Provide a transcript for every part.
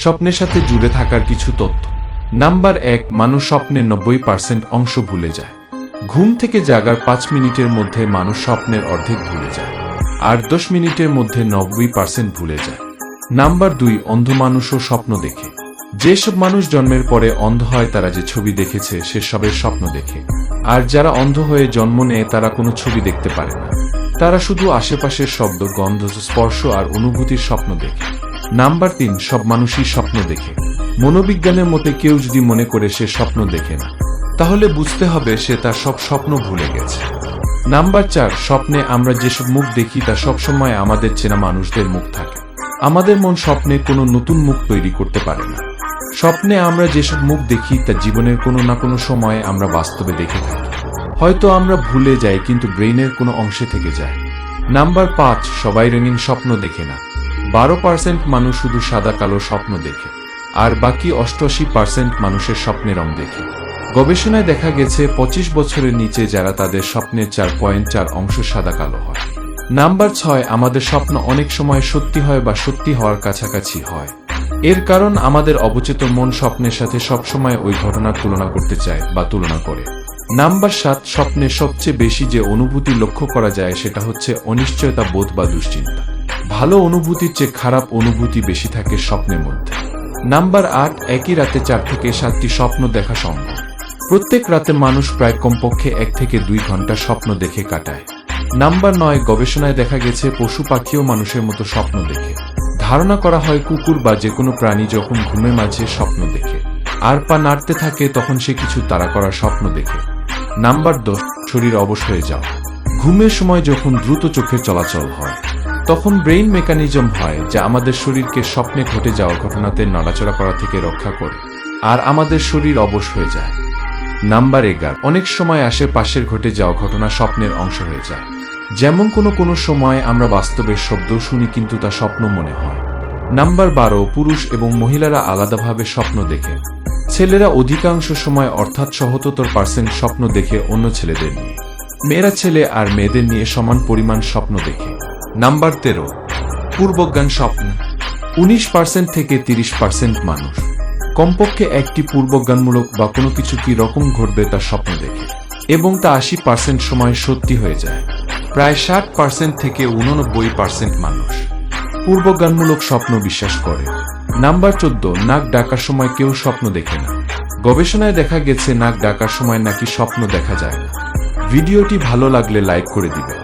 স্বপ্নের সাথে জুড়ে থাকার কিছু তথ্য। নাম্বার এক, মানুষ স্বপ্নের নব্বই পার্সেন্ট অংশ ভুলে যায়। ঘুম থেকে জাগার পাঁচ মিনিটের মধ্যে মানুষ স্বপ্নের অর্ধেক ভুলে যায়। আর দশ মিনিটের মধ্যে নব্বই পার্সেন্ট ভুলে যায়। নাম্বার দুই, অন্ধ মানুষও স্বপ্ন দেখে। যেসব মানুষ জন্মের পরে অন্ধ হয়, তারা যে ছবি দেখেছে, সে সবের স্বপ্ন দেখে। আর যারা অন্ধ হয়ে জন্ম নেয়, তারা কোনো ছবি দেখতে পারে না। তারা শুধু আশেপাশের শব্দ, গন্ধ, স্পর্শ আর অনুভূতির স্বপ্ন দেখে। নাম্বার তিন, সব মানুষই স্বপ্ন দেখে। মনোবিজ্ঞানের মতে কেউ যদি মনে করে সে স্বপ্ন দেখে না, তাহলে বুঝতে হবে সে তার সব স্বপ্ন ভুলে গেছে। নাম্বার চার, স্বপ্নে আমরা যেসব মুখ দেখি তা সবসময় আমাদের চেনা মানুষদের মুখ থাকে। আমাদের মন স্বপ্নে কোনো নতুন মুখ তৈরি করতে পারে না। স্বপ্নে আমরা যেসব মুখ দেখি তা জীবনের কোনো না কোনো সময়ে আমরা বাস্তবে দেখে থাকি। হয়তো আমরা ভুলে যাই, কিন্তু ব্রেইনের কোনো অংশে থেকে যায়। নাম্বার পাঁচ, সবাই রঙিন স্বপ্ন দেখে না। বারো পার্সেন্ট মানুষ শুধু সাদা কালো স্বপ্ন দেখে, আর বাকি অষ্টআশি পার্সেন্ট মানুষের স্বপ্নে রং দেখে। গবেষণায় দেখা গেছে, পঁচিশ বছরের নিচে যারা তাদের স্বপ্নের চার পয়েন্ট চার অংশ সাদা কালো হয়। নাম্বার ছয়, আমাদের স্বপ্ন অনেক সময় সত্যি হয় বা সত্যি হওয়ার কাছাকাছি হয়। এর কারণ আমাদের অবচেতন মন স্বপ্নের সাথে সবসময় ওই ঘটনার তুলনা করতে চায় বা তুলনা করে। নাম্বার সাত স্বপ্নে সবচেয়ে বেশি যে অনুভূতি লক্ষ্য করা যায় সেটা হচ্ছে অনিশ্চয়তা বোধ বা দুশ্চিন্তা। ভালো অনুভূতির চেয়ে খারাপ অনুভূতি বেশি থাকে স্বপ্নের মধ্যে। নাম্বার আট, একই রাতে চার থেকে সাতটি স্বপ্ন দেখা সম্ভব। প্রত্যেক রাতে মানুষ প্রায় কমপক্ষে এক থেকে দুই ঘণ্টা স্বপ্ন দেখে কাটায়। নাম্বার নয়, গবেষণায় দেখা গেছে পশু পাখিও মানুষের মতো স্বপ্ন দেখে। ধারণা করা হয় কুকুর বা যে কোনো প্রাণী যখন ঘুমের মাঝে স্বপ্ন দেখে। আর পা নাড়তে থাকে তখন সে কিছু তাড়া করার স্বপ্ন দেখে। নাম্বার দশ, শরীর অবশ হয়ে যাও ঘুমের সময় যখন দ্রুত চোখের চলাচল হয় তখন ব্রেইন মেকানিজম হয়, যা আমাদের শরীরকে স্বপ্নে ঘটে যাওয়া ঘটনাতে নড়াচড়া করা থেকে রক্ষা করে, আর আমাদের শরীর অবশ হয়ে যায়। নাম্বার এগারো, অনেক সময় আশেপাশের ঘটে যাওয়া ঘটনা স্বপ্নের অংশ হয়ে যায়। যেমন কোনো কোনো সময় আমরা বাস্তবের শব্দ শুনি কিন্তু তা স্বপ্ন মনে হয়। নাম্বার বারো, পুরুষ এবং মহিলারা আলাদাভাবে স্বপ্ন দেখে। ছেলেরা অধিকাংশ সময় অর্থাৎ সহতর পার্সেন্ট স্বপ্ন দেখে অন্য ছেলেদের নিয়ে। মেয়েরা ছেলে আর মেয়েদের নিয়ে সমান পরিমাণ স্বপ্ন দেখে। নাম্বার তেরো, পূর্বজ্ঞান স্বপ্ন। উনিশ পার্সেন্ট থেকে তিরিশ পার্সেন্ট মানুষ। কমপক্ষে একটি পূর্বজ্ঞানমূলক বা কোনো কিছু কি রকম ঘটবে তার স্বপ্ন দেখে, এবং তা আশি পার্সেন্ট সময় সত্যি হয়ে যায়। প্রায় ষাট পার্সেন্ট থেকে উননব্বই পার্সেন্ট মানুষ। পূর্বজ্ঞানমূলক স্বপ্ন বিশ্বাস করে। নাম্বার চোদ্দ, নাক ডাকার সময় কেউ স্বপ্ন দেখে না। গবেষণায় দেখা গেছে নাক ডাকার সময় নাকি স্বপ্ন দেখা যায় না। ভিডিওটি ভালো লাগলে লাইক করে দিবে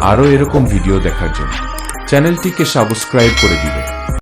আরও এরকম ভিডিও দেখার জন্য। চ্যানেলটিকে সাবস্ক্রাইব করে দিবে